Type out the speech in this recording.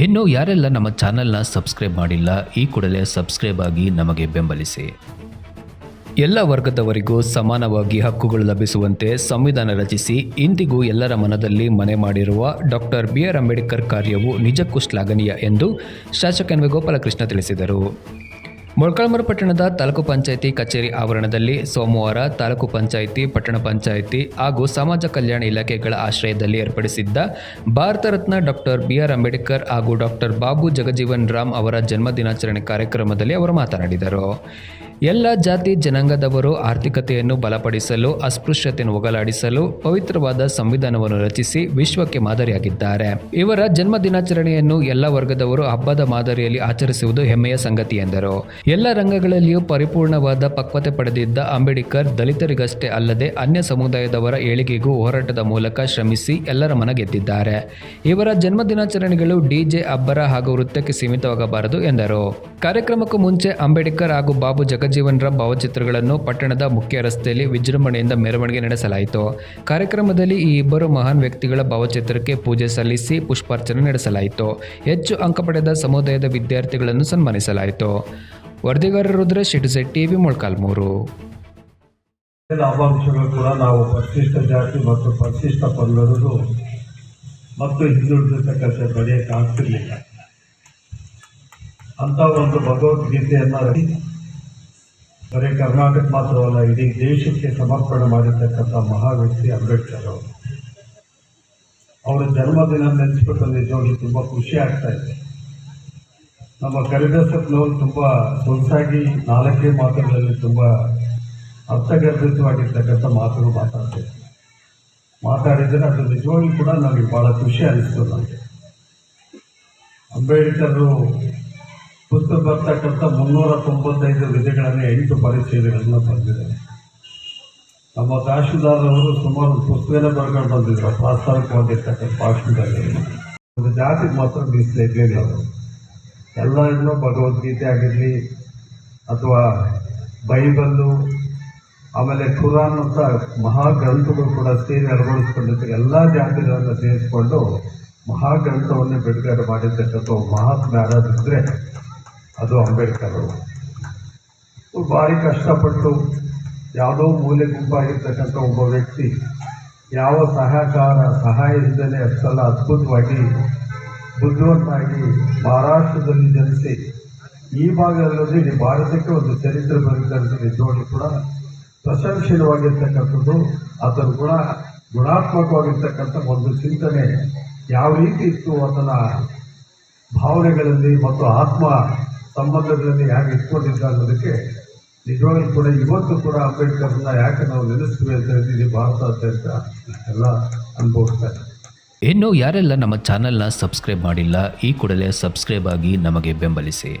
ಇನ್ನು ಯಾರೆಲ್ಲ ನಮ್ಮ ಚಾನೆಲ್ನ ಸಬ್ಸ್ಕ್ರೈಬ್ ಮಾಡಿಲ್ಲ, ಈ ಕೂಡಲೇ ಸಬ್ಸ್ಕ್ರೈಬ್ ಆಗಿ ನಮಗೆ ಬೆಂಬಲಿಸಿ. ಎಲ್ಲ ವರ್ಗದವರಿಗೂ ಸಮಾನವಾಗಿ ಹಕ್ಕುಗಳು ಲಭಿಸುವಂತೆ ಸಂವಿಧಾನ ರಚಿಸಿ, ಇಂದಿಗೂ ಎಲ್ಲರ ಮನದಲ್ಲಿ ಮನೆ ಮಾಡಿರುವ ಡಾಕ್ಟರ್ ಬಿ ಆರ್ ಅಂಬೇಡ್ಕರ್ ಕಾರ್ಯವು ನಿಜಕ್ಕೂ ಶ್ಲಾಘನೀಯ ಎಂದು ಶಾಸಕ ಎನ್ ಗೋಪಾಲಕೃಷ್ಣ ತಿಳಿಸಿದರು. ಮೊಳಕಾಲ್ಮೂರು ಪಟ್ಟಣದ ತಾಲೂಕು ಪಂಚಾಯಿತಿ ಕಚೇರಿ ಆವರಣದಲ್ಲಿ ಸೋಮವಾರ ತಾಲೂಕು ಪಂಚಾಯಿತಿ, ಪಟ್ಟಣ ಪಂಚಾಯಿತಿ ಹಾಗೂ ಸಮಾಜ ಕಲ್ಯಾಣ ಇಲಾಖೆಗಳ ಆಶ್ರಯದಲ್ಲಿ ಏರ್ಪಡಿಸಿದ್ದ Bharat Ratna doctor B R Ambedkar ಹಾಗೂ ಡಾಕ್ಟರ್ ಬಾಬು ಜಗಜೀವನ್ ರಾಮ್ ಅವರ ಜನ್ಮ ದಿನಾಚರಣೆ ಕಾರ್ಯಕ್ರಮದಲ್ಲಿ ಅವರು ಮಾತನಾಡಿದರು. ಎಲ್ಲ ಜಾತಿ ಜನಾಂಗದವರು ಆರ್ಥಿಕತೆಯನ್ನು ಬಲಪಡಿಸಲು, ಅಸ್ಪೃಶ್ಯತೆಯನ್ನು ಹೋಗಲಾಡಿಸಲು ಪವಿತ್ರವಾದ ಸಂವಿಧಾನವನ್ನು ರಚಿಸಿ ವಿಶ್ವಕ್ಕೆ ಮಾದರಿಯಾಗಿದ್ದಾರೆ. ಇವರ ಜನ್ಮ ದಿನಾಚರಣೆಯನ್ನು ಎಲ್ಲ ವರ್ಗದವರು ಹಬ್ಬದ ಮಾದರಿಯಲ್ಲಿ ಆಚರಿಸುವುದು ಹೆಮ್ಮೆಯ ಸಂಗತಿ ಎಂದರು. ಎಲ್ಲ ರಂಗಗಳಲ್ಲಿಯೂ ಪರಿಪೂರ್ಣವಾದ ಪಕ್ವತೆ ಪಡೆದಿದ್ದ ಅಂಬೇಡ್ಕರ್ ದಲಿತರಿಗಷ್ಟೇ ಅಲ್ಲದೆ ಅನ್ಯ ಸಮುದಾಯದವರ ಏಳಿಗೆಗೂ ಹೋರಾಟದ ಮೂಲಕ ಶ್ರಮಿಸಿ ಎಲ್ಲರ ಮನ ಗೆದ್ದಿದ್ದಾರೆ ಇವರ ಜನ್ಮ ದಿನಾಚರಣೆಗಳು ಡಿಜೆ ಅಬ್ಬರ ಹಾಗೂ ವೃತ್ತಕ್ಕೆ ಸೀಮಿತವಾಗಬಾರದು ಎಂದರು. ಕಾರ್ಯಕ್ರಮಕ್ಕೂ ಮುಂಚೆ ಅಂಬೇಡ್ಕರ್ ಹಾಗೂ ಬಾಬು ಜಗಜೀವನ್ ರಾಮ್ ಭಾವಚಿತ್ರಗಳನ್ನು ಪಟ್ಟಣದ ಮುಖ್ಯ ರಸ್ತೆಯಲ್ಲಿ ವಿಜೃಂಭಣೆಯಿಂದ ಮೆರವಣಿಗೆ ನಡೆಸಲಾಯಿತು. ಕಾರ್ಯಕ್ರಮದಲ್ಲಿ ಈ ಇಬ್ಬರು ಮಹಾನ್ ವ್ಯಕ್ತಿಗಳ ಭಾವಚಿತ್ರಕ್ಕೆ ಪೂಜೆ ಸಲ್ಲಿಸಿ ಪುಷ್ಪಾರ್ಚನೆ ನಡೆಸಲಾಯಿತು. ಹೆಚ್ಚು ಅಂಕ ಪಡೆದ ಸಮುದಾಯದ ವಿದ್ಯಾರ್ಥಿಗಳನ್ನು ಸನ್ಮಾನಿಸಲಾಯಿತು. ವರದಿಗಾರ ರುದ್ರ ಇಟ್ಸೆ ಟಿವಿ ಮೊಳಕಾಲ್ಮೂರು. ಲಾಭಾಂಶಗಳು ಕೂಡ ನಾವು ಪರಿಶಿಷ್ಟ ಜಾತಿ ಮತ್ತು ಪರಿಶಿಷ್ಟ ಪಂಗಡರು ಮತ್ತು ಹಿಂದುಳಿದಿರ್ತಕ್ಕಂಥ ಅಂತ ಒಂದು ಭಗವದ್ಗೀತೆಯನ್ನು ಬರೀ ಕರ್ನಾಟಕ ಮಾತ್ರವಲ್ಲ, ಇಡೀ ದೇಶಕ್ಕೆ ಸಮರ್ಪಣೆ ಮಾಡಿರ್ತಕ್ಕಂಥ ಮಹಾ ವ್ಯಕ್ತಿ ಅಂಬೇಡ್ಕರ್ ಅವರು. ಅವರ ಜನ್ಮದಿನ ನೆನೆಸ್ಬಿಟ್ಟು ನಿಜವಾಗಿ ತುಂಬ ಖುಷಿ ಆಗ್ತಾ ಇದೆ. ನಮ್ಮ ಕರಿದಾಸಪ್ಪನವರು ತುಂಬ ಸೊಗಸಾಗಿ ನಾಲ್ಕೇ ಮಾತುಗಳಲ್ಲಿ ತುಂಬ ಅರ್ಥಗರ್ಭಿತವಾಗಿರ್ತಕ್ಕಂಥ ಮಾತುಗಳು ಮಾತಾಡ್ತೇವೆ ಮಾತಾಡಿದರೆ ಅದು ನಿಜವಾಗ್ಲೂ ಕೂಡ ನನಗೆ ಭಾಳ ಖುಷಿ ಅನಿಸ್ತು ನನಗೆ. ಅಂಬೇಡ್ಕರ್ ಪುಸ್ತಕ ಬರ್ತಕ್ಕಂಥ ಮುನ್ನೂರ ತೊಂಬತ್ತೈದು ವಿಧಗಳನ್ನು ಎಂಟು ಪರಿಚಯಗಳನ್ನು ಬರೆದಿದ್ದಾರೆ ನಮ್ಮ ತಹಶೀಲ್ದಾರವರು ಸುಮಾರು ಪುಸ್ತಕನೇ ಬರ್ಕೊಂಡು ಬಂದಿದ್ರು, ಪ್ರಾಸ್ತಾವಿಕವಾಗಿರ್ತಕ್ಕಂಥ ಭಾಷಣದಲ್ಲಿ. ಒಂದು ಜಾತಿಗೆ ಮಾತ್ರ ಮೀಸಲಿರಲಿಲ್ಲ ಅವರು. ಎಲ್ಲ ಇನ್ನೂ ಭಗವದ್ಗೀತೆ ಆಗಿರಲಿ ಅಥವಾ ಬೈಬಲ್ಲು, ಆಮೇಲೆ ಖುರಾನ್ ಅಂತ ಮಹಾಗ್ರಂಥಗಳು ಕೂಡ ಸೇರಿ ಅಳವಡಿಸ್ಕೊಂಡಿದ್ದ ಎಲ್ಲ ಜಾತಿಗಳನ್ನು ಸೇರಿಸ್ಕೊಂಡು ಮಹಾಗ್ರಂಥವನ್ನು ಬಿಡುಗಡೆ ಮಾಡಿರ್ತಕ್ಕಂಥ ಮಹಾತ್ಮ ಯಾರಾದಿದ್ರೆ ಅದು ಅಂಬೇಡ್ಕರ್. ಅವರು ಭಾರಿ ಕಷ್ಟಪಟ್ಟು ಯಾವುದೋ ಮೂಲೆ ಗುಂಪಾಗಿರ್ತಕ್ಕಂಥ ಒಬ್ಬ ವ್ಯಕ್ತಿ ಯಾವ ಸಹಕಾರ, ಸಹಾಯದಿಂದಲೇ ಅಷ್ಟೆಲ್ಲ ಅದ್ಭುತವಾಗಿ ಬುದ್ಧಿವಂತಾಗಿ ಮಹಾರಾಷ್ಟ್ರದಲ್ಲಿ ಜನಿಸಿ, ಈ ಭಾಗದಲ್ಲಿ ಇಡೀ ಭಾರತಕ್ಕೆ ಒಂದು ಚರಿತ್ರೆ ಬರೆದಿದ್ದಾರೆ ನಿಜವಾಗಿ ಕೂಡ ಪ್ರಶಂಸನೀಯವಾಗಿರ್ತಕ್ಕಂಥದ್ದು ಅದರ ಗುಣ, ಗುಣಾತ್ಮಕವಾಗಿರ್ತಕ್ಕಂಥ ಒಂದು ಚಿಂತನೆ ಯಾವ ರೀತಿ ಇತ್ತು ಅದನ್ನು ಭಾವನೆಗಳಲ್ಲಿ ಮತ್ತು ಆತ್ಮ ಸಂಬಂಧಗಳಲ್ಲಿ ಹೇಗೆ ಇಟ್ಕೊಂಡಿದ್ದ ಅನ್ನೋದಕ್ಕೆ ನಿಜವಾಗ್ಲೂ ಕೂಡ ಇವತ್ತು ಕೂಡ ಅಂಬೇಡ್ಕರ್ನ ಯಾಕೆ ನಾವು ನೆನೆಸ್ತೀವಿ ಅಂತ ಹೇಳ್ತೀವಿ ಭಾರತಾದ್ಯಂತ ಎಲ್ಲ ಅನುಭವಿಸ್ತಾರೆ ಇನ್ನು ಯಾರೆಲ್ಲ ನಮ್ಮ ಚಾನೆಲ್ನ ಸಬ್ಸ್ಕ್ರೈಬ್ ಮಾಡಿಲ್ಲ, ಈ ಕೂಡಲೇ ಸಬ್ಸ್ಕ್ರೈಬ್ ಆಗಿ ನಮಗೆ ಬೆಂಬಲಿಸಿ.